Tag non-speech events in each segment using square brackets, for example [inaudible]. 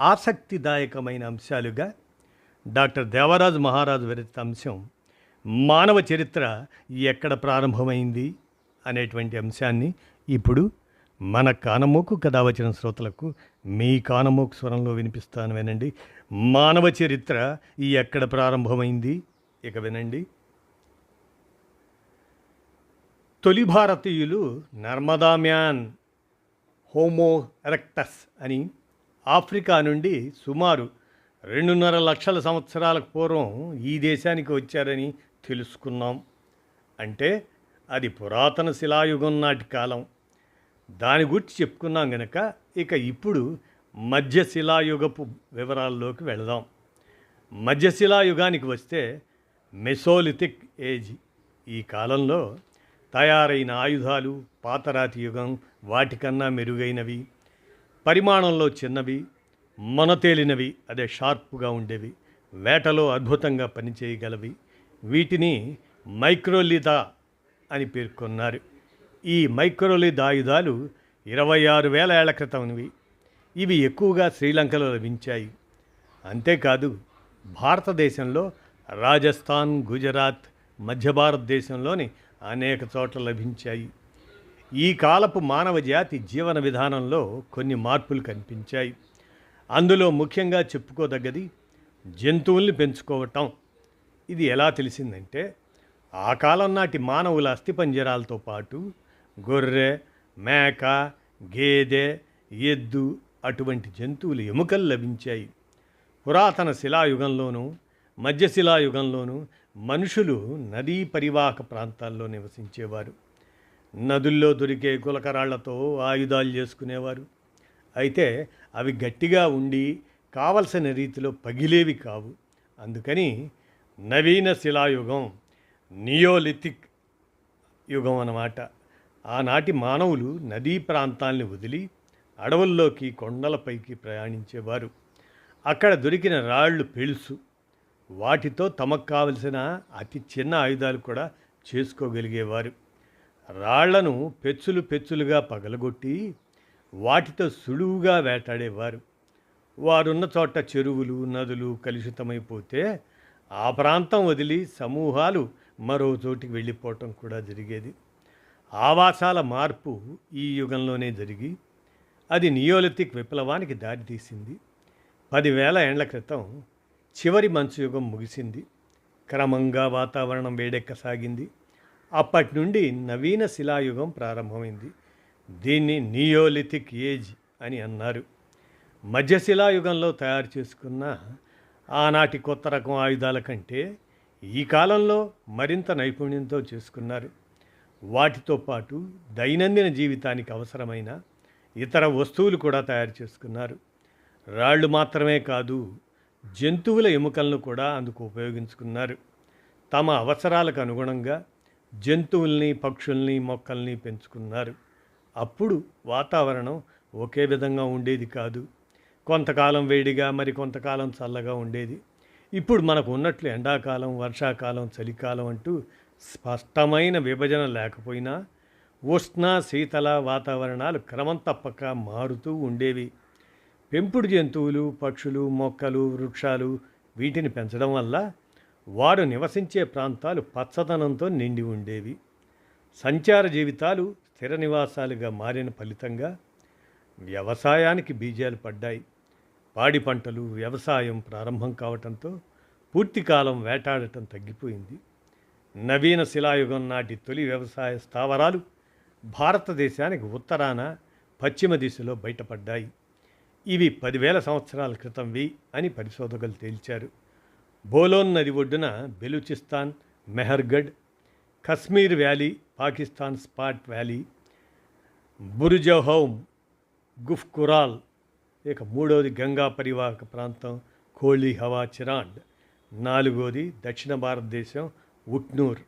ఆసక్తిదాయకమైన అంశాలుగా డాక్టర్ దేవరాజు మహారాజు విరచిత అంశం మానవ చరిత్ర ఎక్కడ ప్రారంభమైంది అనేటువంటి అంశాన్ని ఇప్పుడు మన కానమోకు కథ వచ్చిన శ్రోతలకు మీ కానమోకు స్వరంలో వినిపిస్తాను వినండి. మానవ చరిత్ర ఎక్కడ ప్రారంభమైంది? ఇక వినండి. తొలి భారతీయులు నర్మదా మ్యాన్ హోమో ఎరెక్టస్ అని ఆఫ్రికా నుండి సుమారు రెండున్నర లక్షల సంవత్సరాలకు పూర్వం ఈ దేశానికి వచ్చారని తెలుసుకున్నాం. అంటే అది పురాతన శిలాయుగం నాటి కాలం. దాని గురించి చెప్పుకున్నాం గనక ఇక ఇప్పుడు మధ్య శిలాయుగపు వివరాల్లోకి వెళదాం. మధ్య శిలాయుగానికి వస్తే మెసోలిథిక్ ఏజ్ ఈ కాలంలో తయారైన ఆయుధాలు పాతరాతి యుగం వాటికన్నా మెరుగైనవి. పరిమాణంలో చిన్నవి మొనతేలినవి అదే షార్ప్గా ఉండేవి వేటలో అద్భుతంగా పనిచేయగలవి. వీటిని మైక్రోలిదా అని పేర్కొన్నారు. ఈ మైక్రోలిదా ఆయుధాలు ఇరవై ఆరు వేల ఏళ్ళ క్రితంవి ఇవి ఎక్కువగా శ్రీలంకలో లభించాయి. అంతేకాదు భారతదేశంలో రాజస్థాన్ గుజరాత్ మధ్య భారతదేశంలోని అనేక చోట్ల లభించాయి. ఈ కాలపు మానవ జాతి జీవన విధానంలో కొన్ని మార్పులు కనిపించాయి. అందులో ముఖ్యంగా చెప్పుకోదగ్గది జంతువుల్ని పెంచుకోవటం. ఇది ఎలా తెలిసిందంటే ఆ కాలం నాటి మానవుల అస్థిపంజరాలతో పాటు గొర్రె మేక గేదె ఎద్దు అటువంటి జంతువులు ఎముకలు లభించాయి. పురాతన శిలాయుగంలోనూ మధ్యశిలాయుగంలోనూ మనుషులు నదీ పరివాహక ప్రాంతాల్లో నివసించేవారు. నదుల్లో దొరికే గులకరాళ్ళతో ఆయుధాలు చేసుకునేవారు. అయితే అవి గట్టిగా ఉండి కావలసిన రీతిలో పగిలేవి కావు. అందుకని నవీన శిలాయుగం నియోలిథిక్ యుగం అన్నమాట. ఆనాటి మానవులు నదీ ప్రాంతాల్ని వదిలి అడవుల్లోకి కొండలపైకి ప్రయాణించేవారు. అక్కడ దొరికిన రాళ్ళు పెళుసు వాటితో తమకు కావలసిన అతి చిన్న ఆయుధాలు కూడా చేసుకోగలిగేవారు. రాళ్ళను పెచ్చులు పెచ్చులుగా పగలగొట్టి వాటితో సులువుగా వేటాడేవారు. వారున్న చోట చెరువులు నదులు కలుషితమైపోతే ఆ ప్రాంతం వదిలి సమూహాలు మరో చోటికి వెళ్ళిపోవటం కూడా జరిగేది. ఆవాసాల మార్పు ఈ యుగంలోనే జరిగి అది నియోలిథిక్ విప్లవానికి దారితీసింది. పదివేల ఏండ్ల క్రితం చివరి మంచు యుగం ముగిసింది. క్రమంగా వాతావరణం వేడెక్కసాగింది. అప్పటి నుండి నవీన శిలాయుగం ప్రారంభమైంది. దీన్ని నియోలిథిక్ ఏజ్ అని అన్నారు. మధ్య శిలాయుగంలో తయారు చేసుకున్న ఆనాటి కొత్త రకం ఆయుధాల కంటే ఈ కాలంలో మరింత నైపుణ్యంతో చేసుకున్నారు. వాటితో పాటు దైనందిన జీవితానికి అవసరమైన ఇతర వస్తువులు కూడా తయారు చేసుకున్నారు. రాళ్ళు మాత్రమే కాదు జంతువుల ఎముకలను కూడా అందుకు ఉపయోగించుకున్నారు. తమ అవసరాలకు అనుగుణంగా జంతువుల్ని పక్షుల్ని మొక్కల్ని పెంచుకున్నారు. అప్పుడు వాతావరణం ఒకే విధంగా ఉండేది కాదు. కొంతకాలం వేడిగా మరి కొంతకాలం చల్లగా ఉండేది. ఇప్పుడు మనకు ఉన్నట్లు ఎండాకాలం వర్షాకాలం చలికాలం అంటూ స్పష్టమైన విభజన లేకపోయినా ఉష్ణ శీతల వాతావరణాలు క్రమం తప్పక మారుతూ ఉండేవి. పెంపుడు జంతువులు పక్షులు మొక్కలు వృక్షాలు వీటిని పెంచడం వల్ల వారు నివసించే ప్రాంతాలు పచ్చదనంతో నిండి ఉండేవి. సంచార జీవితాలు స్థిర నివాసాలుగా మారిన ఫలితంగా వ్యవసాయానికి బీజాలు పడ్డాయి. పాడి పంటలు వ్యవసాయం ప్రారంభం కావటంతో పూర్తికాలం వేటాడటం తగ్గిపోయింది. నవీన శిలాయుగం నాటి తొలి వ్యవసాయ స్థావరాలు భారతదేశానికి ఉత్తరాన పశ్చిమ దిశలో బయటపడ్డాయి. ఇవి పదివేల సంవత్సరాల క్రితంవి అని పరిశోధకులు తేల్చారు. బోలోన్ నది ఒడ్డున బెలూచిస్తాన్ మెహర్గఢ్ కశ్మీర్ వ్యాలీ పాకిస్తాన్ స్పాట్ వ్యాలీ బురుజహౌమ్ గుఫ్కురాల్ ఇక మూడవది గంగా పరివాహక ప్రాంతం కోళీ హవా చిరాండ్ నాలుగోది దక్షిణ భారతదేశం ఉట్నూర్.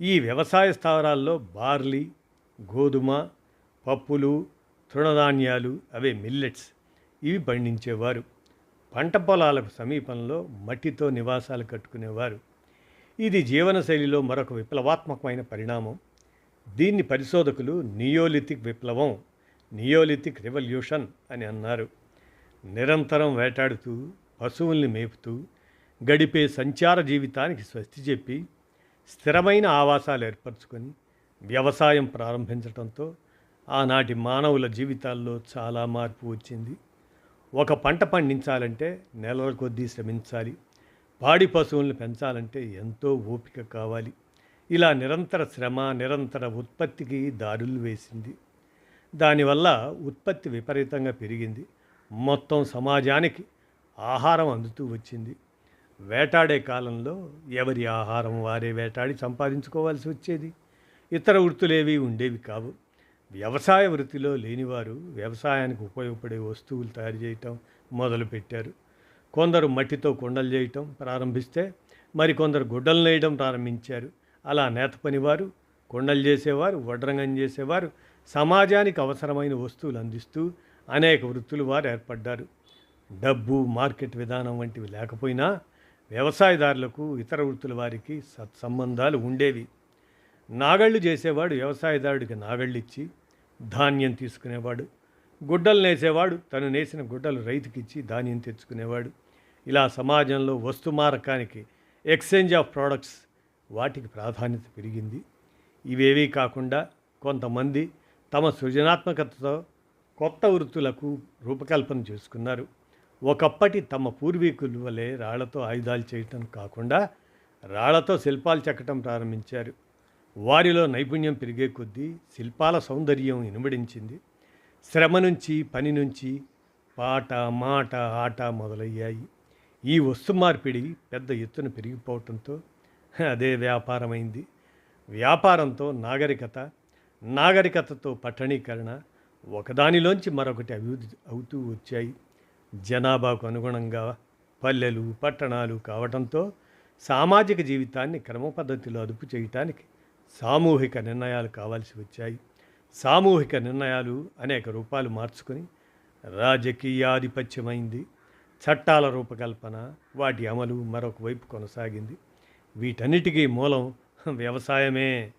ఈ వ్యవసాయ స్థావరాల్లో బార్లీ గోధుమ పప్పులు తృణధాన్యాలు అవే మిల్లెట్స్ ఇవి పండించేవారు. పంట పొలాలకు సమీపంలో మట్టితో నివాసాలు కట్టుకునేవారు. ఇది జీవనశైలిలో మరొక విప్లవాత్మకమైన పరిణామం. దీన్ని పరిశోధకులు నియోలిథిక్ విప్లవం నియోలిథిక్ రెవల్యూషన్ అని అన్నారు. నిరంతరం వేటాడుతూ పశువుల్ని మేపుతూ గడిపే సంచార జీవితానికి స్వస్తి చెప్పి స్థిరమైన ఆవాసాలు ఏర్పరచుకొని వ్యవసాయం ప్రారంభించడంతో ఆనాటి మానవుల జీవితాల్లో చాలా మార్పు వచ్చింది. ఒక పంట పండించాలంటే నెలల కొద్దీ శ్రమించాలి. పాడి పశువులను పెంచాలంటే ఎంతో ఓపిక కావాలి. ఇలా నిరంతర శ్రమ నిరంతర ఉత్పత్తికి దారులు వేసింది. దానివల్ల ఉత్పత్తి విపరీతంగా పెరిగింది. మొత్తం సమాజానికి ఆహారం అందుతూ వచ్చింది. వేటాడే కాలంలో ఎవరి ఆహారం వారే వేటాడి సంపాదించుకోవాల్సి వచ్చేది. ఇతర వృత్తులేవి ఉండేవి కావు. వ్యవసాయ వృత్తిలో లేనివారు వ్యవసాయానికి ఉపయోగపడే వస్తువులు తయారు చేయటం మొదలుపెట్టారు. కొందరు మట్టితో కుండలు చేయటం ప్రారంభిస్తే మరికొందరు గుడ్డలు నేయడం ప్రారంభించారు. అలా నేత పనివారు కుండలు చేసేవారు వడ్రంగం చేసేవారు సమాజానికి అవసరమైన వస్తువులు అందిస్తూ అనేక వృత్తులు వారు ఏర్పడ్డారు. డబ్బు మార్కెట్ విధానం వంటివి లేకపోయినా వ్యవసాయదారులకు ఇతర వృత్తుల వారికి సత్సంబంధాలు ఉండేవి. నాగళ్ళు చేసేవాడు వ్యవసాయదారుడికి నాగళ్ళు ఇచ్చి ధాన్యం తీసుకునేవాడు. గుడ్డలు నేసేవాడు. తను నేసిన గుడ్డలు రైతుకిచ్చి ధాన్యం తెచ్చుకునేవాడు. ఇలా సమాజంలో వస్తు మారకానికి ఎక్స్చేంజ్ ఆఫ్ ప్రోడక్ట్స్ వాటికి ప్రాధాన్యత పెరిగింది. ఇవేవీ కాకుండా కొంతమంది తమ సృజనాత్మకతతో కొత్త వృత్తులకు రూపకల్పన చేసుకున్నారు. ఒకప్పటి తమ పూర్వీకుల వలె రాళ్ళతో ఆయుధాలు చేయటం కాకుండా రాళ్ళతో శిల్పాలు చెక్కటం ప్రారంభించారు. వారిలో నైపుణ్యం పెరిగే కొద్దీ శిల్పాల సౌందర్యం ఇనుమడించింది. శ్రమ నుంచి పని నుంచి పాట మాట ఆట మొదలయ్యాయి. ఈ వస్తు మార్పిడి పెద్ద ఎత్తున పెరిగిపోవటంతో [laughs] అదే వ్యాపారమైంది. వ్యాపారంతో నాగరికత నాగరికతతో పట్టణీకరణ ఒకదానిలోంచి మరొకటి అభివృద్ధి అవుతూ వచ్చాయి. జనాభాకు అనుగుణంగా పల్లెలు పట్టణాలు కావడంతో సామాజిక జీవితాన్ని క్రమ పద్ధతిలో అదుపు చేయటానికి సామూహిక నిర్ణయాలు కావాల్సి వచ్చాయి. సామూహిక నిర్ణయాలు అనేక రూపాలు మార్చుకొని రాజకీయాధిపత్యమైంది. చట్టాల రూపకల్పన వాటి అమలు మరొక వైపు కొనసాగింది. వీటన్నిటికీ మూలం వ్యవసాయమే.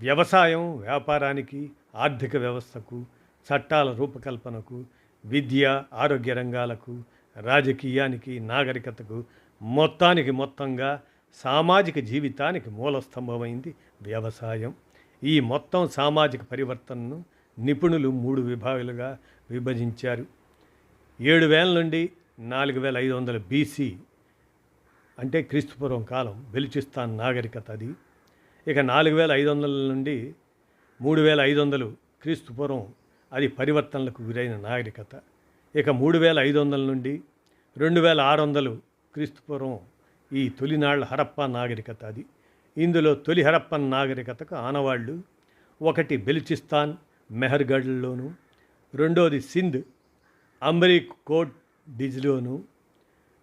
వ్యవసాయం వ్యాపారానికి ఆర్థిక వ్యవస్థకు చట్టాల రూపకల్పనకు విద్య ఆరోగ్య రంగాలకు రాజకీయానికి నాగరికతకు మొత్తానికి మొత్తంగా సామాజిక జీవితానికి మూలస్తంభమైంది వ్యవసాయం. ఈ మొత్తం సామాజిక పరివర్తనను నిపుణులు మూడు విభాగాలుగా విభజించారు. ఏడు వేల నుండి నాలుగు వేల ఐదు వందల బీసీ అంటే క్రీస్తుపూర్వం కాలం బెలుచిస్తాన్ నాగరికత అది. ఇక నాలుగు వేల ఐదు వందల నుండి మూడు వేల ఐదు వందలు క్రీస్తుపూర్వం అది పరివర్తనలకు గురైన నాగరికత. ఇక మూడు వేల ఐదు వందల నుండి రెండు వేల ఆరు వందలు క్రీస్తుపూర్వం ఈ తొలినాళ్ళ హరప్ప నాగరికత అది. ఇందులో తొలి హరప్పన్ నాగరికతకు ఆనవాళ్ళు ఒకటి బెలుచిస్తాన్ మెహర్గఢ్లోను రెండోది సింధ్ అంబరీ కోట్ డిజ్లోను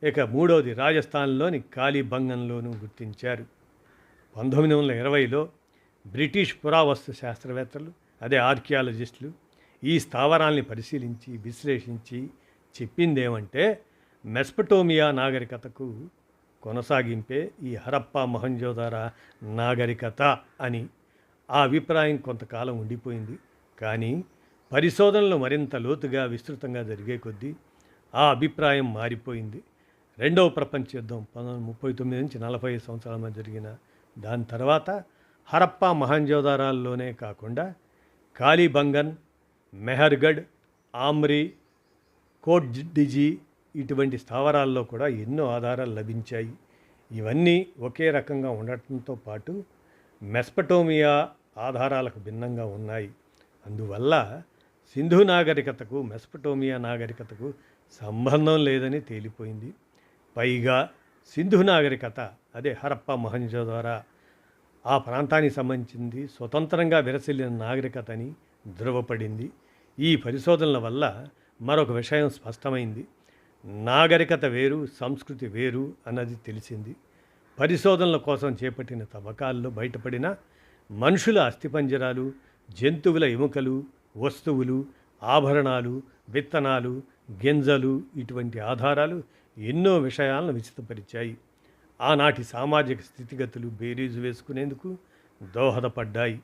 ఇక మూడోది రాజస్థాన్లోని కాళీభంగంలోనూ గుర్తించారు. పంతొమ్మిది వందల ఇరవైలో బ్రిటిష్ పురావస్తు శాస్త్రవేత్తలు అదే ఆర్కియాలజిస్టులు ఈ స్థావరాల్ని పరిశీలించి విశ్లేషించి చెప్పిందేమంటే మెస్పటోమియా నాగరికతకు కొనసాగింపే ఈ హరప్ప మహంజోదార నాగరికత అని ఆ అభిప్రాయం కొంతకాలం ఉండిపోయింది. కానీ పరిశోధనలు మరింత లోతుగా విస్తృతంగా జరిగే కొద్దీ ఆ అభిప్రాయం మారిపోయింది. రెండవ ప్రపంచ యుద్ధం పంతొమ్మిది ముప్పై తొమ్మిది నుంచి నలభై సంవత్సరాల మధ్య జరిగిన దాని తర్వాత హరప్ప మహంజోదారాల్లోనే కాకుండా కాళీబంగన్ మెహర్గఢ్ ఆమ్రి కోట్ డిజీ ఇటువంటి స్థావరాల్లో కూడా ఎన్నో ఆధారాలు లభించాయి. ఇవన్నీ ఒకే రకంగా ఉండటంతో పాటు మెస్పటోమియా ఆధారాలకు భిన్నంగా ఉన్నాయి. అందువల్ల సింధు నాగరికతకు మెస్పటోమియా నాగరికతకు సంబంధం లేదని తేలిపోయింది. పైగా సింధు నాగరికత అదే హరప్ప ద్వారా ఆ ప్రాంతానికి సంబంధించింది స్వతంత్రంగా విరసిల్లిన నాగరికత అని ధృవపడింది. ఈ పరిశోధనల వల్ల మరొక విషయం స్పష్టమైంది. నాగరికత వేరు సంస్కృతి వేరు అన్నది తెలిసింది. పరిశోధనల కోసం చేపట్టిన తవ్వకాల్లో బయటపడిన మనుషుల అస్థిపంజరాలు జంతువుల ఎముకలు వస్తువులు ఆభరణాలు విత్తనాలు గింజలు ఇటువంటి ఆధారాలు ఎన్నో విషయాలను విచితపరిచాయి ఆనాటి సామాజిక స్థితిగతులు బేరీజు వేసుకునేందుకు దోహదపడ్డాయి.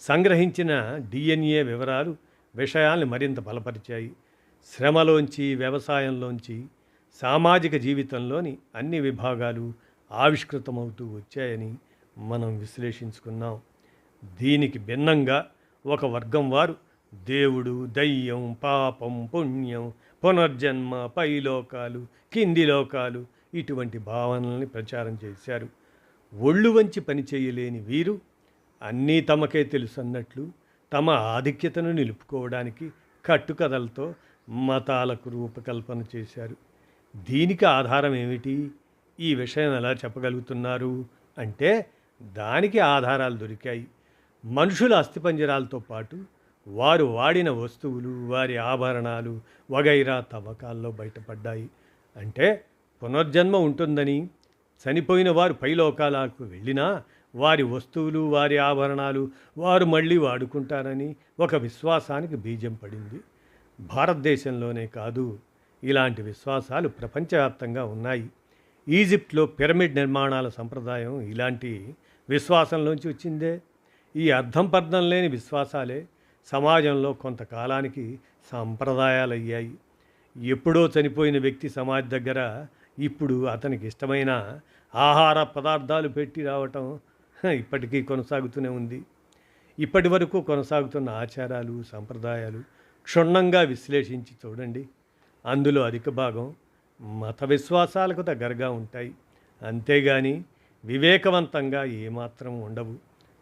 సంగ్రహించిన డిఎన్ఏ వివరాలు విషయాల్ని మరింత బలపరిచాయి. శ్రమలోంచి వ్యవసాయంలోంచి సామాజిక జీవితంలోని అన్ని విభాగాలు ఆవిష్కృతమవుతూ వచ్చాయని మనం విశ్లేషించుకున్నాం. దీనికి భిన్నంగా ఒక వర్గం వారు దేవుడు దయ్యం పాపం పుణ్యం పునర్జన్మ పైలోకాలు కింది లోకాలు ఇటువంటి భావనల్ని ప్రచారం చేశారు. ఒళ్ళు వంచి పనిచేయలేని వీరు అన్నీ తమకే తెలుసు అన్నట్లు తమ ఆధిక్యతను నిలుపుకోవడానికి కట్టుకథలతో మతాలకు రూపకల్పన చేశారు. దీనికి ఆధారం ఏమిటి? ఈ విషయం ఎలా చెప్పగలుగుతున్నారు? అంటే దానికి ఆధారాలు దొరికాయి. మనుషుల అస్థిపంజరాలతో పాటు వారు వాడిన వస్తువులు వారి ఆభరణాలు వగైరా తవ్వకాల్లో బయటపడ్డాయి. అంటే పునర్జన్మ ఉంటుందని చనిపోయిన వారు పైలోకాలకు వెళ్ళినా వారి వస్తువులు వారి ఆభరణాలు వారు మళ్ళీ వాడుకుంటారని ఒక విశ్వాసానికి బీజం పడింది. భారతదేశంలోనే కాదు ఇలాంటి విశ్వాసాలు ప్రపంచవ్యాప్తంగా ఉన్నాయి. ఈజిప్ట్లో పిరమిడ్ నిర్మాణాల సంప్రదాయం ఇలాంటి విశ్వాసంలోంచి వచ్చిందే. ఈ అర్థం పర్థం లేని విశ్వాసాలే సమాజంలో కొంతకాలానికి సంప్రదాయాలు అయ్యాయి ఎప్పుడో చనిపోయిన వ్యక్తి సమాజ్ దగ్గర ఇప్పుడు అతనికి ఇష్టమైన ఆహార పదార్థాలు పెట్టి రావటం ఇప్పటికీ కొనసాగుతూనే ఉంది. ఇప్పటి వరకు కొనసాగుతున్న ఆచారాలు సంప్రదాయాలు క్షుణ్ణంగా విశ్లేషించి చూడండి. అందులో అధిక భాగం మత విశ్వాసాలకు దగ్గరగా ఉంటాయి. అంతేగాని వివేకవంతంగా ఏమాత్రం ఉండవు.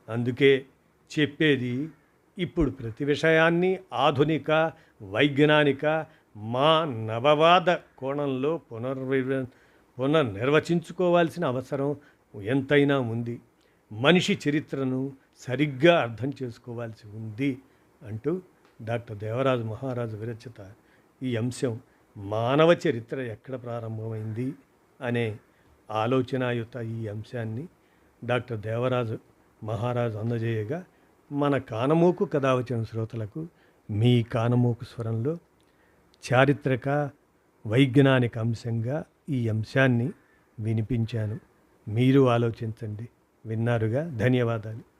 అందుకే చెప్పేది ఇప్పుడు ప్రతి విషయాన్ని ఆధునిక వైజ్ఞానిక మా నవవాద కోణంలో పునర్వి పునర్నిర్వచించుకోవాల్సిన అవసరం ఎంతైనా ఉంది. మనిషి చరిత్రను సరిగ్గా అర్థం చేసుకోవాల్సి ఉంది అంటూ డాక్టర్ దేవరాజు మహారాజు విరచిత ఈ అంశం మానవ చరిత్ర ఎక్కడ ప్రారంభమైంది అనే ఆలోచనాయుత ఈ అంశాన్ని డాక్టర్ దేవరాజు మహారాజు అందజేయగా మన కానమూకు కథ వచ్చిన శ్రోతలకు మీ కానమూకు స్వరంలో చారిత్రక వైజ్ఞానిక అంశంగా ఈ అంశాన్ని వినిపించాను. మీరు ఆలోచించండి. విన్నారుగా? ధన్యవాదాలు.